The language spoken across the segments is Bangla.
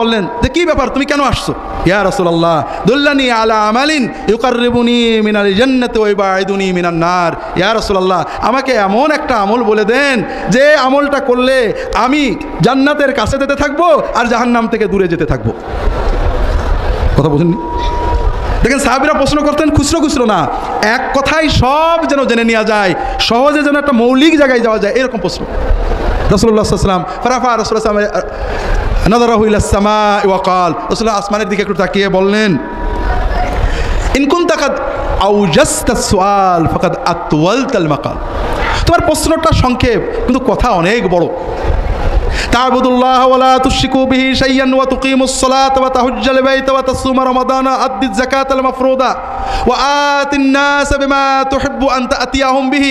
বললেন যে কি ব্যাপার? তুমি কেন আসছো? ইয়া রাসূলুল্লাহ, দুল্লানি আলা আমালিন ইউকাররিবুনি মিনাল জান্নাতি ওয়া ইবাইদুনি মিনান নার। ইয়া রাসূলুল্লাহ, আমাকে এমন একটা আমল বলে দেন, যে আমলটা করলে আমি জান্নাতের কাছে যেতে থাকব আর জাহান্নাম থেকে দূরে যেতে থাকব। কথা বুঝেননি? দেখেন, সাহাবিরা প্রশ্ন করতেন, খুচরো খুচরো না, এক কথাই সব যেন জেনে নেওয়া যায়, সহজে যেন একটা মৌলিক জায়গায় যাওয়া যায়, এরকম প্রশ্ন। রসুল্লাহ সাল্লাম ফরাফা রসুল্লাহ নদরাহুল্লাসমা ওয়াকাল রসুল্লাহ আসমানের দিকে একটু তাকিয়ে বললেন ইনকুন তাকাদ আউজাস্তা সোয়াল ফকাদ আতওয়াল তাল মাকাল তোমার প্রশ্নটা সংক্ষেপ কিন্তু কথা অনেক বড় تعبد الله ولا تشركوا به شيئا وتقيموا الصلاة وتحج البيت وتصوم رمضان أدي الزكاة المفروضة وآت الناس بما تحب أن تأتيهم به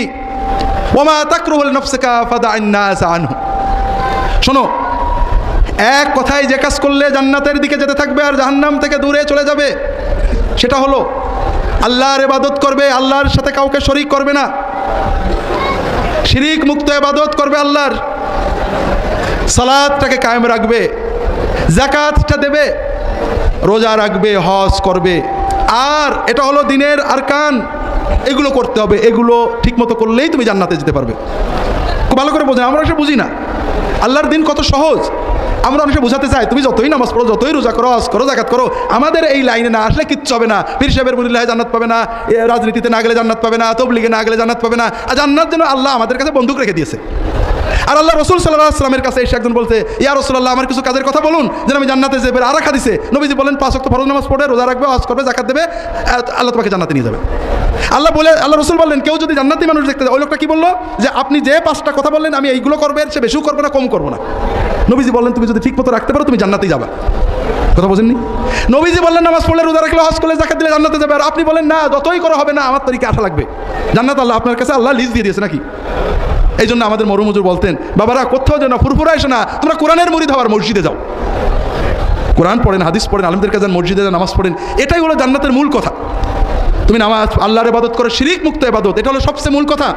وما تكره لنفسك فدع الناس عنه শোনো এক কথায় যে কাজ করলে জান্নাতের দিকে যেতে থাকবে আর জাহান্নাম থেকে দূরে চলে যাবে, সেটা হলো আল্লাহর এবাদত করবে, আল্লাহর সাথে কাউকে শরিক করবে না। শিরিক মুক্ত এবাদত করবে আল্লাহর। সালাদটাকে কায়েম রাখবে জাকাতটা দেবে, রোজা রাখবে, হজ করবে। আর এটা হলো দিনের আরকান, এগুলো করতে হবে, এগুলো ঠিকমতো করলেই তুমি জান্নাতে যেতে পারবে। খুব ভালো করে বোঝেন, আমরা সে বুঝি না। আল্লাহর দিন কত সহজ। আমরা অনেকে বোঝাতে চাই, তুমি যতই নামাজ পড়ো, যতই রোজা করো, হজ করো জাকাত করো, আমাদের এই লাইনে না আসলে কিচ্ছু হবে না। পীর সাহেবের মুরিল্লাহ জান্নাত পাবে না রাজনীতিতে না গেলে জান্নাত পাবে না, তবলিগে না গেলে জান্নাত পাবে না। আর জান্নাত যেন আল্লাহ আমাদের কাছে বন্দুক রেখে দিয়েছে। আর আল্লাহ রসুল সাল্লাহ আসলামের কাছে এসে একজন বলছে, ইয়া রসুল্লাহ আমার কিছু কাজের কথা বলুন। যেন আমি জান্নাতে যাবে আর রাখা দিছে। নবীজি বলেন, পাঁচ অক্ট ফরজ নামাজ পড়ে, রোজা রাখবে, হজ করবে জাকাত দেবে আল্লাহ তোমাকে জান্নাতে নিয়ে যাবে। আল্লাহ বলে, আল্লাহ রসুল বললেন, কেউ যদি জান্নাতি মানুষ দেখতে যায়, ওই লোকটা কি বলল? যে আপনি যে পাঁচটা কথা বললেন, আমি এইগুলো করবে সে বেশিও করবে না কম করব না। নবীজি বললেন তুমি যদি ঠিক মতো রাখতে পারো তুমি জান্নাতেই যাবে। কথা বোঝেননি? নবীজি বললেন নামাজ পড়লে রোজা রাখলে হজ করলে জাকাত দিলে জান্নাতে যাবে। আর আপনি বলেন না যতই করা হবে না আমার তরিকে আসা লাগবে। জান্নাত আল্লাহ আপনার কাছে আল্লাহ লিস্ট দিয়ে দিয়েছে নাকি? এই জন্য আমাদের মরুমজুর বলতেন বাবারা কোথাও যেন ফুরফুরা এসো না তোমরা কোরআনের মুড়ি হওয়ার মসজিদে যাও। কোরআন পড়েন হাদিস পড়েন আলমদের কাছে মসজিদে যান, নামাজ পড়েন এটাই হলো জান্নাতের মূল কথা। তুমি নামাজ, আল্লাহর ইবাদত করো শিরিক মুক্ত ইবাদত, এটা হলো সবচেয়ে মূল কথা।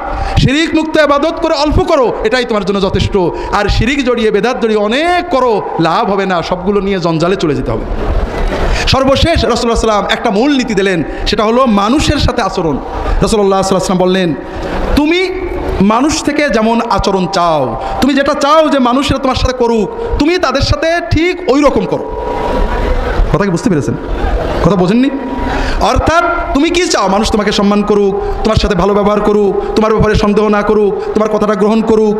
শিরিক মুক্ত ইবাদত করে অল্প করো, এটাই তোমার জন্য যথেষ্ট। আর শিরিক জড়িয়ে, বেদাত জড়িয়ে অনেক করো, লাভ হবে না, সবগুলো নিয়ে জঞ্জালে চলে যেতে হবে। সর্বশেষ রসুল্লাহ সাল্লাম একটা মূল নীতি দিলেন, সেটা হলো মানুষের সাথে আচরণ। রসল্লাহ সাল্লাম বললেন, তুমি মানুষ থেকে যেমন আচরণ চাও, তুমি যেটা চাও যে মানুষেরা তোমার সাথে করুক, তুমি তাদের সাথে ঠিক ওই রকম করো। কথা কি বুঝতে পেরেছেন? কথা বোঝেননি? অর্থাৎ তুমি কি চাও? মানুষ তোমাকে সম্মান করুক, তোমার সাথে ভালো ব্যবহার করুক, তোমার ব্যাপারে সন্দেহ না করুক, তোমার কথাটা গ্রহণ করুক।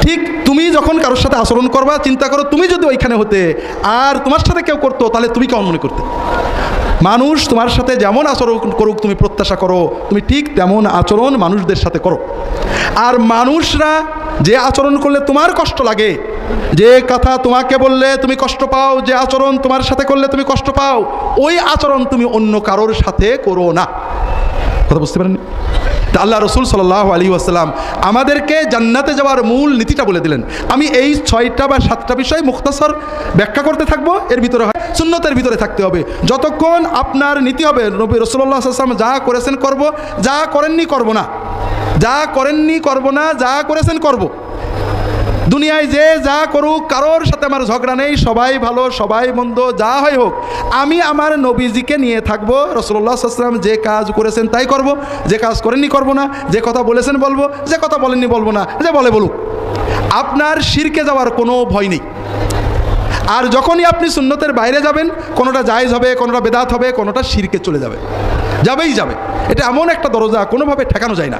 ঠিক তুমি যখন কারোর সাথে আচরণ করবা, চিন্তা করো তুমি যদি ওইখানে হতে আর তোমার সাথে কেউ করতো, তাহলে তুমি কেমন মনে করতে? মানুষ তোমার সাথে যেমন আচরণ করুক, তুমি প্রত্যাশা করো, তুমি ঠিক তেমন আচরণ মানুষদের সাথে করো। আর মানুষরা যে আচরণ করলে তোমার কষ্ট লাগে যে কথা তোমাকে বললে তুমি কষ্ট পাও, যে আচরণ তোমার সাথে করলে তুমি কষ্ট পাও, ওই আচরণ তুমি অন্য কারোর সাথে করো না। কথা বুঝতে পারেন আল্লাহ রসুল সাল্লাহ আলী আসসালাম আমাদেরকে জান্নাতে যাওয়ার মূল নীতিটা বলে দিলেন। আমি এই ছয়টা বা সাতটা বিষয় মুক্তাসর ব্যাখ্যা করতে থাকব, এর ভিতরে হয়, সুন্নতের ভিতরে থাকতে হবে। যতক্ষণ আপনার নীতি হবে, নবী রসুল্লাহ আসলাম যা করেছেন করব, যা করেননি করব না। যা করেননি করব না, যা করেছেন করব। দুনিয়ায় যে যা করুক, কারোর সাথে আমার ঝগড়া নেই, সবাই ভালো, সবাই মন্দ, যা হয় হোক। আমি আমার নবীজিকে নিয়ে থাকব রসল্লা সাল্লাম যে কাজ করেছেন তাই করব, যে কাজ করেননি করব না, যে কথা বলেছেন বলব, যে কথা বলেননি বলব না, যে বলে বলুক। আপনার শিরকে যাওয়ার কোনো ভয় নেই। আর যখনই আপনি সুন্নতের বাইরে যাবেন, কোনোটা জায়জ হবে, কোনোটা বেদাত হবে, কোনোটা শিরকে চলে যাবে। যাবেই যাবে। এটা এমন একটা দরজা, কোনোভাবে ঠেকানো যায় না।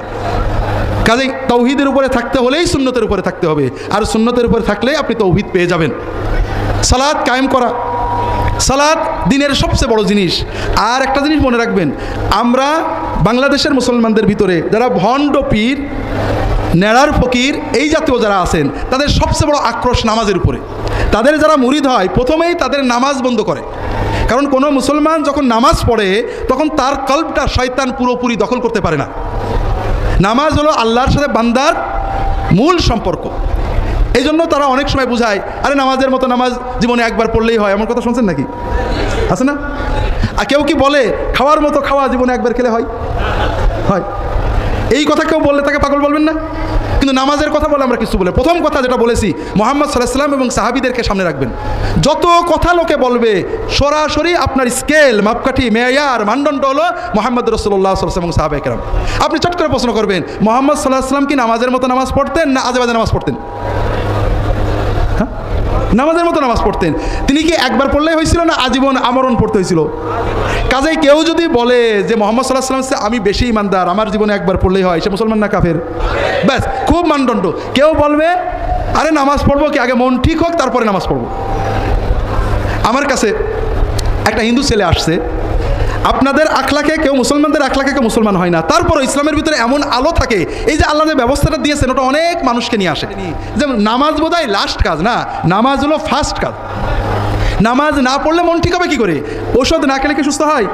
কাজেই তৌহিদের উপরে থাকতে হলেই সুন্নতের উপরে থাকতে হবে। আর সুন্নতের উপরে থাকলেই আপনি তৌহিদ পেয়ে যাবেন। সালাদ কায়েম করা। সালাদ দিনের সবচেয়ে বড় জিনিস। আর একটা জিনিস মনে রাখবেন, আমরা বাংলাদেশের মুসলমানদের ভিতরে যারা ভণ্ড পীর, নেড়ার ফকির, এই জাতীয় যারা আছেন, তাদের সবচেয়ে বড় আক্রোশ নামাজের উপরে। তাদের যারা মুরিদ হয়, প্রথমেই তাদের নামাজ বন্ধ করে। কারণ কোনো মুসলমান যখন নামাজ পড়ে, তখন তার কল্পটা শয়তান পুরোপুরি দখল করতে পারে না। নামাজ হলো আল্লাহর সাথে বান্দার মূল সম্পর্ক। এই জন্য তারা অনেক সময় বুঝায়, আরে নামাজের মতো নামাজ জীবনে একবার পড়লেই হয়। এমন কথা শুনছেন নাকি? আছে না? আর কেউ কি বলে, খাওয়ার মতো খাওয়া জীবনে একবার খেলে হয়? হয়। এই কথা কেউ বললে তাকে পাগল বলবেন না? কিন্তু নামাজের কথা বলে আমরা কিছু বলে। প্রথম কথা যেটা বলেছি, মোহাম্মদ সাল্লাহাম এবং সাহাবিদেরকে সামনে রাখবেন। যত কথা লোকে বলবে, সরাসরি আপনার স্কেল, মাপকাঠি, মেয়ার, মানদণ্ড হলো মোহাম্মদ রসুল্লাহ সাল্লাম এবং সাহাবে কেরাম। আপনি চট করে প্রশ্ন করবেন, মোহাম্মদ সাল্লাহ সাল্লাম কি নামাজের মতো নামাজ পড়তেন না আজেবাজে নামাজ পড়তেন? নামাজের মতো নামাজ পড়তেন। তিনি কি একবার পড়লেই হয়েছিল না আজীবন আমরণ পড়তে হয়েছিল? কাজেই কেউ যদি বলে যে মোহাম্মদ সাল্লাহ সাল্লাম সে আমি বেশি ইমানদার, আমার জীবনে একবার পড়লেই হয়, সে মুসলমান না কাফের? ব্যাস, খুব মানদণ্ড। কেউ বলবে, আরে নামাজ পড়ব কি, আগে মন ঠিক হোক, তারপরে নামাজ পড়ব? আমার কাছে একটা হিন্দু ছেলে আসছে আপনাদের আখলাকে কেউ মুসলমানদের আখলাকে কেউ মুসলমান হয় না। তারপরও ইসলামের ভিতরে এমন আলো থাকে, এই যে আল্লাহ যে ব্যবস্থাটা দিয়েছেন, ওটা অনেক মানুষকে নিয়ে আসে। যেমন নামাজ বোধহয় লাস্ট কাজ না, নামাজ হলো ফার্স্ট কাজ। নামাজ না পড়লে মন ঠিক হবে কী করে? ওষুধ না খেলে কি সুস্থ হয়?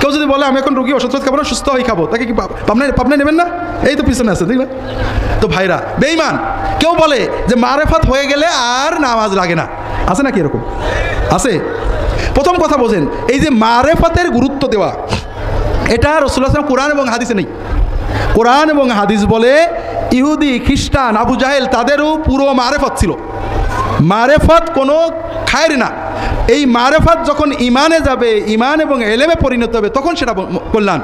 কেউ যদি বলে, আমি এখন রুগী ওষুধ খাব না, সুস্থ হয়ে খাব। তাকে কি পাবনায় পাবনায় নেবেন না? এই তো পিছনে আছে দেখবেন তো ভাইরা বেইমান কেউ বলে যে মারেফাত হয়ে গেলে আর নামাজ লাগে না। আছে নাকি এরকম? আছে? প্রথম কথা বোঝেন, এই যে মারেফাতের গুরুত্ব দেওয়া, এটা রসুল্লাহ আসলাম কোরআন এবং হাদিসে নেই। কোরআন এবং হাদিস বলে ইহুদি, খ্রিস্টান, আবু জাহেল তাদেরও পুরো মারেফত ছিল। মারেফত কোনো খায়ের না। এই মারেফত যখন ইমানে যাবে ইমান এবং এলেমে পরিণত হবে, তখন সেটা কল্যাণ।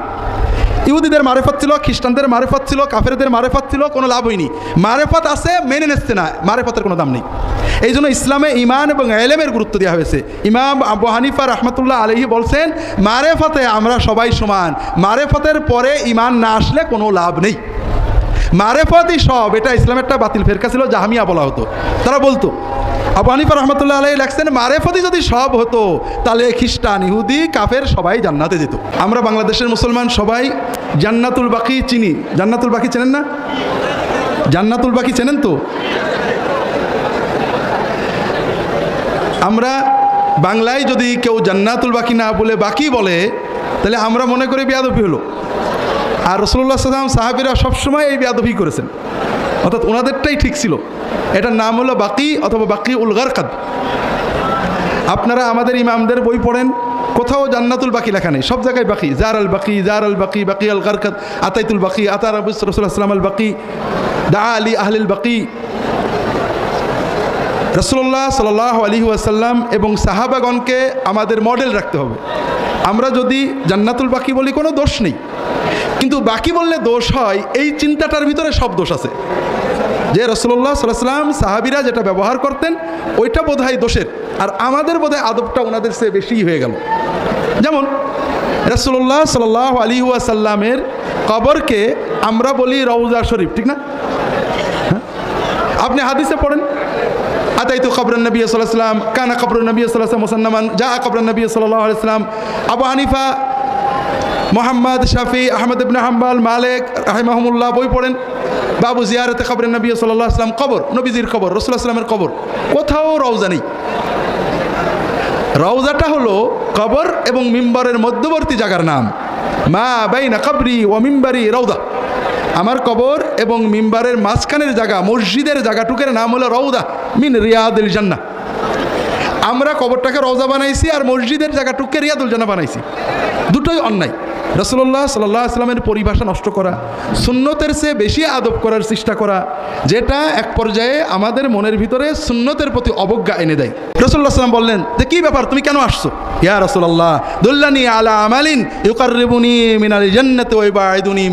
ইহুদিদের মারেফত ছিল, খ্রিস্টানদের মারেফত ছিল, কাফেরদের মারেফত ছিল, কোনো লাভ হয়নি। মারেফত আছে, মেনে নিচ্ছে না, মারেফতের কোনো দাম নেই। এই জন্য ইসলামে ইমান এবং এলেমের গুরুত্ব দেওয়া হয়েছে। ইমাম আবু হানিফা রহমতুল্লাহ আলহি বলছেন, মারেফতে আমরা সবাই সমান, মারেফতের পরে ইমান না আসলে কোনো লাভ নেই। মারেফতই সব, এটা ইসলামের একটা বাতিল ফেরকা ছিল, জাহামিয়া বলা হতো। তারা বলতো, আবু হানিফা রহমতুল্লাহ আলাই লেখছেন মারেফতই যদি সব হতো, তাহলে খ্রিস্টান, ইহুদি, কাফের সবাই জান্নাতে যেত। আমরা বাংলাদেশের মুসলমান সবাই জান্নাতুল বাকি চিনি। জান্নাতুল বাকি চেনেন না? জান্নাতুল বাকি চেনেন তো? আমরা বাংলায় যদি কেউ জান্নাতুল বাকি না বলে বাকি বলে, তাহলে আমরা মনে করি বেয়াদবি হলো। আর রসুল্লাহ সাল্লাম সাহাবিরা সবসময় এই বেয়াদবি করেছেন। অর্থাৎ ওনাদেরটাই ঠিক ছিল। এটার নাম হলো বাকি অথবা বাকি উলগার কাদ আপনারা আমাদের ইমামদের বই পড়েন, কোথাও জান্নাতুল বাকি লেখা নেই, সব জায়গায় বাকি। জার আল বাকি জার আল বাকি বাকি আল গারকাত আতাইতুল বাকি আতার রসুল্লাহ সাল্লাম আল বাকি দা আলী আহলিল বাকি। রসুল্লাহ সাল আলী ওয়াসাল্লাম এবং সাহাবাগণকে আমাদের মডেল রাখতে হবে। আমরা যদি জান্নাতুল বাকি বলি, কোনো দোষ নেই। কিন্তু বাকি বললে দোষ হয়, এই চিন্তাটার ভিতরে সব দোষ আছে। যে রসুল্লাহ সাল্লাম সাহাবিরা যেটা ব্যবহার করতেন, ওইটা বোধ হয় দোষের। আর আমাদের বোধ আদবটা ওনাদের সে বেশি হয়ে গেল। যেমন রসুল্লাহ সাল আলী ওয়াসাল্লামের কবরকে আমরা বলি রৌজা শরীফ, ঠিক না? হ্যাঁ? আপনি হাদিসে পড়েন, আতাইতু কবর নবী সাল্লাম কানা কবর নবী সাল্লাম মুসান্নামান যা কবর নবী আলাইসলাম আবু হানিফা মোহাম্মদ শাফি আহমদ ইবনে হাম্বাল, মালিক রাহিমাহমুল্লাহ বই পড়েন। বাবু জিয়ারতে কবর নবী সাল্লাহ আসলাম কবর, নবীজির কবর রসুল্লাহ আসলামের কবর। কোথাও রওজা নেই। রওজাটা হলো কবর এবং মিম্বরের মধ্যবর্তী জায়গার নাম। মা বাইনা কবরি ও মিম্বারি রৌদা আমার কবর এবং মিম্বারের মাঝখানের জায়গা, মসজিদের জায়গাটুকের নাম হলো রৌদা মিন রিয়াদুল জান্না আমরা কবরটাকে রওজা বানাইছি আর মসজিদের জায়গাটুককে রিয়াদুল জান্না বানাইছি। দুটোই অন্যায়। রসুল্লাহ সাল্লাহ আসলামের পরিভাষা নষ্ট করা, সুন্নতের চেয়ে বেশি আদব করার চেষ্টা করা, যেটা এক পর্যায়ে আমাদের মনের ভিতরে সুন্নতের প্রতি অবজ্ঞা এনে দেয়। রসুল্লাহ সাল্লাম বললেন যে কী ব্যাপার? তুমি কেন আসছো? ইয়া রসুল্লাহ দুল্লানি আলা আমালিন ইউকারিবুনি মিনাল জান্নাত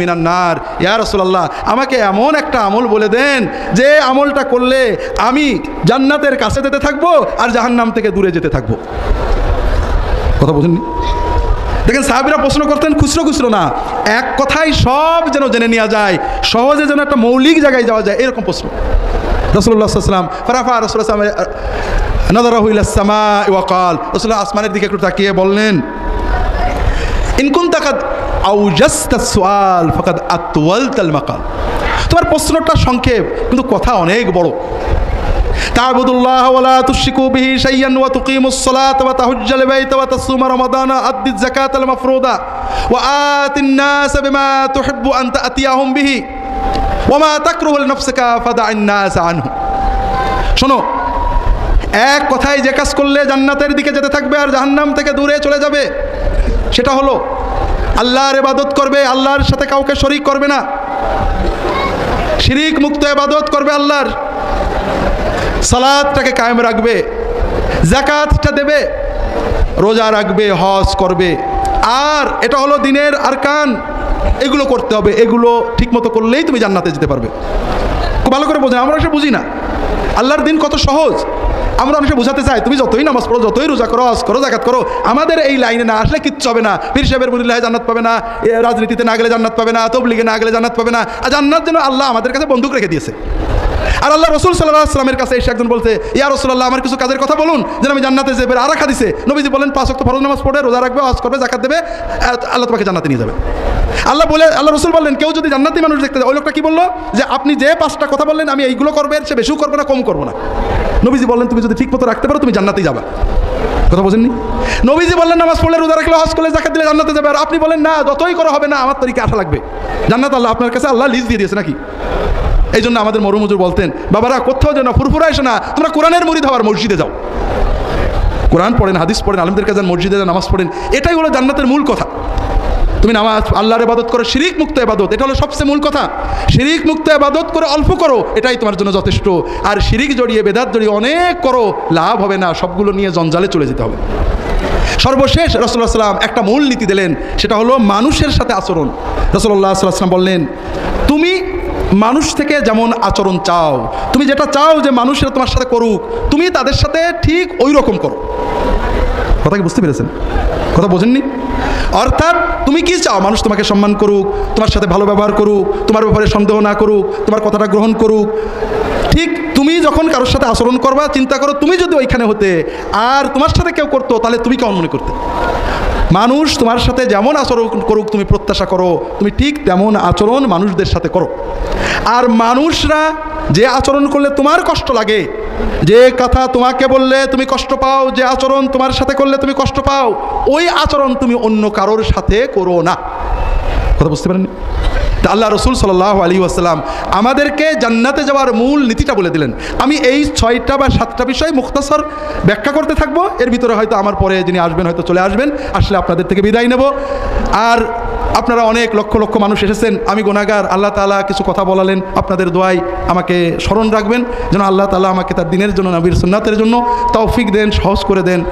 মিনান নার। ইয়া রসুল্লাহ আমাকে এমন একটা আমল বলে দেন, যে আমলটা করলে আমি জান্নাতের কাছে যেতে থাকব আর জাহান্নাম থেকে দূরে যেতে থাকব। কথা বোঝেননি? দেখেন সাহাবিরা প্রশ্ন করতেন, খুচরো খুচরো না। এক কথাই সব যেন জেনে নেওয়া যায়, সহজে যেন একটা মৌলিক জায়গায় যাওয়া যায়, এরকম প্রশ্ন। রসুল্লাহ সাল্লাম ফরাফা রসুল্লাহ নদরাহুল্লাসমা ওয়াকাল রসুল্লাহ আসমানের দিকে একটু তাকিয়ে বললেন ইনকুন তাকাদ আউজাস্তা ফকাদ আতওয়াল তাল মাকাল। তোমার প্রশ্নটা সংক্ষেপ, কিন্তু কথা অনেক বড়। তাবুদুল্লাহ ওয়ালা তুশরিকু বিহি ওয়া তুকিমুস সালাত ওয়া তাহুজ্জাল বাইত ওয়া তাসুমা রমাদানা আদ্দিজ যাকাতাল মাফরুদা ওয়া আতিন নাস বিমা তুহিব্বু আন তাতিয়াহুম মা তাকরুহু লিনাফসিকা ফাদা'ইন নাস আনহু। শোনো, এক কথায় যে কাজ করলে জান্নাতের দিকে যেতে থাকবে আর জাহান্নাম থেকে দূরে চলে যাবে, সেটা হলো আল্লাহর এবাদত করবে, আল্লাহর সাথে কাউকে শরিক করবে না। শিরিক মুক্ত এবাদত করবে আল্লাহর। সালাদটাকে কায়েম রাখবে, জাকাতটা দেবে, রোজা রাখবে, হজ করবে। আর এটা হলো দিনের আর কান এগুলো করতে হবে, এগুলো ঠিকমতো করলেই তুমি জান্নাতে যেতে পারবে। খুব ভালো করে বোঝেন, আমরা সে বুঝি না। আল্লাহর দিন কত সহজ। আমরা অনেকে বোঝাতে চাই, তুমি যতই নামাজ পড়ো, যতই রোজা করো, হজ করো, জাকাত করো, আমাদের এই লাইনে না আসলে কিচ্ছু হবে না। পীর সাহেবের মুরিল্লাহে জান্নাত পাবে না রাজনীতিতে না গেলে জান্নাত পাবে না, তবলিগে না গেলে জান্নাত পাবে না। আর জান্নাত যেন আল্লাহ আমাদের কাছে বন্দুক রেখে দিয়েছে। আর আল্লাহ রসুল সাল্লাহ আসলামের কাছে এসে একজন বলছে, ইয়া রসুল্লাহ আমার কিছু কাজের কথা বলুন, যেন আমি জান্নাতে যাবে আর রাখা দিছে। নবীজি বলেন পাঁচ অক্ট ফরজ নামাজ পড়ে, রোজা রাখবে করবে জাকাত দেবে আল্লাহ তোমাকে জান্নাতে নিয়ে যাবে। আল্লাহ বলে, আল্লাহ রসুল বললেন, কেউ যদি জান্নাতি মানুষ দেখতে যায়, ওই লোকটা কি বলল? যে আপনি যে পাঁচটা কথা বললেন, আমি এইগুলো করবে সে বেশিও করবে না, কম করব না। নবীজি বললেন, তুমি যদি ঠিক মতো রাখতে পারো, তুমি জান্নাতেই যাবে। কথা বোঝেননি? নবীজি বললেন, নামাজ পড়লে, রোজা রাখলে, হজ করলে জাকাত দিলে জান্নাতে যাবে। আর আপনি বলেন, না, যতই করা, হবে না, আমার তরিকে আশা লাগবে। জান্নাত আল্লাহ আপনার কাছে আল্লাহ লিস্ট দিয়ে দিয়েছে নাকি? এই জন্য আমাদের মরুমজুর বলতেন বাবারা কোথাও যেন ফুরফুরা এসো না তোমরা কোরআনের মরিদ হওয়ার মসজিদে যাও। কোরআন পড়েন হাদিস পড়েন আলমদের কাছে যান, মসজিদে যান, নামাজ পড়েন এটাই হলো জান্নাতের মূল কথা। তুমি নামাজ আল্লাহর ইবাদত করো শিরিক মুক্ত ইবাদত এটা হলো সবচেয়ে মূল কথা। শিরিক মুক্ত ইবাদত করে অল্প করো এটাই তোমার জন্য যথেষ্ট। আর শিরিক জড়িয়ে বেদাত জড়িয়ে অনেক করো লাভ হবে না সবগুলো নিয়ে জঞ্জালে চলে যেতে হবে। সর্বশেষ রসুল্লাহ সাল্লাম একটা মূল নীতি দিলেন সেটা হলো মানুষের সাথে আচরণ। রসল্লাহ সাল্লাম বললেন তুমি মানুষ থেকে যেমন আচরণ চাও, তুমি যেটা চাও যে মানুষেরা তোমার সাথে করুক, তুমি তাদের সাথে ঠিক ওই রকম করো। কথা কি বুঝতে পেরেছেন? কথা বোঝেননি? অর্থাৎ তুমি কি চাও? মানুষ তোমাকে সম্মান করুক, তোমার সাথে ভালো ব্যবহার করুক, তোমার ব্যাপারে সন্দেহ না করুক, তোমার কথাটা গ্রহণ করুক। ঠিক তুমি যখন কারোর সাথে আচরণ করবা, চিন্তা করো তুমি যদি ওইখানে হতে আর তোমার সাথে কেউ করতো, তাহলে তুমি কেমন মনে করতে? মানুষ তোমার সাথে যেমন আচরণ করুক, তুমি প্রত্যাশা করো, তুমি ঠিক তেমন আচরণ মানুষদের সাথে করো। আর মানুষরা যে আচরণ করলে তোমার কষ্ট লাগে, যে কথা তোমাকে বললে তুমি কষ্ট পাও, যে আচরণ তোমার সাথে করলে তুমি কষ্ট পাও, ওই আচরণ তুমি অন্য কারোর সাথে করো না। কথা বুঝতে পারেননি? তা আল্লাহ রসুল সাল্লাহ আলী আসসালাম আমাদেরকে জান্নাতে যাওয়ার মূল নীতিটা বলে দিলেন। আমি এই ছয়টা বা সাতটা বিষয় মুক্তাসর ব্যাখ্যা করতে থাকব। এর ভিতরে হয়তো আমার পরে যিনি আসবেন হয়তো চলে আসবেন। আসলে আপনাদের থেকে বিদায় নেব। আর আপনারা অনেক লক্ষ লক্ষ মানুষ এসেছেন। আমি গোনাগার আল্লাহ তালা কিছু কথা বলালেন। আপনাদের দোয়াই আমাকে স্মরণ রাখবেন। যেন আল্লাহ তালা আমাকে তার দিনের জন্য, নবীর সুন্নাতের জন্য তৌফিক দেন, সহজ করে দেন।